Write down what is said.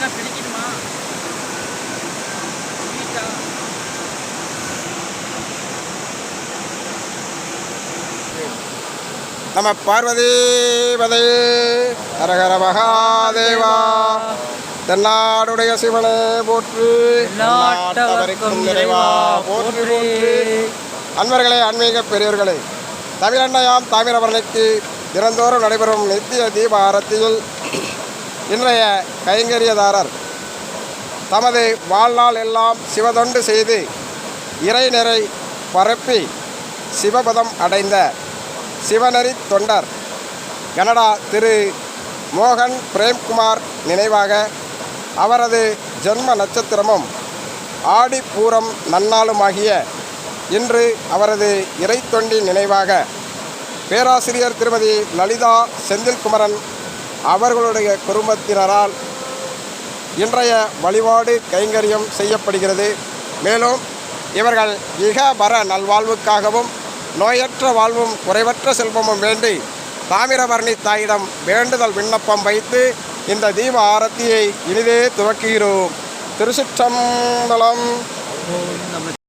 என்ன பிடிக்கணுமா ஸ்வீட்டா நம பார்வதி பதே ஹரஹர மகாதேவா தென்னாடுடைய சிவனே போற்று. நாட்டவர்க்கும் இறைவா போற்றி. அன்பர்களே ஆன்மீக பெரியவர்களே தமிழண்ணையாம் தாமிரபரணிக்கு தினந்தோறும் நடைபெறும் நித்திய தீப ஆரத்தியில் இன்றைய கைங்கரியதாரர் தமது வாழ்நாள் எல்லாம் சிவதொண்டு செய்து இறைநிறை பரப்பி சிவபதம் அடைந்த சிவநெறி தொண்டர் கனடா திரு மோகன் பிரேம்குமார் நினைவாக அவரது ஜென்ம நட்சத்திரமும் ஆடிப்பூரம் நன்னாளுமாகிய இன்று அவரது இறைத்தொண்டின் நினைவாக பேராசிரியர் திருமதி லலிதா செந்தில்குமரன் அவர்களுடைய குடும்பத்தினரால் இன்றைய வழிபாடு கைங்கரியம் செய்யப்படுகிறது. மேலும் இவர்கள் இகபர நல்வாழ்வுக்காகவும் நோயற்ற வாழ்வும் குறைவற்ற செல்வமும் வேண்டி தாமிரபரணி தாயிடம் வேண்டுதல் விண்ணப்பம் வைத்து இந்த தீப ஆரத்தியை இனிதே துவக்குகிறோம். திருச்சிற்றம்பலம்.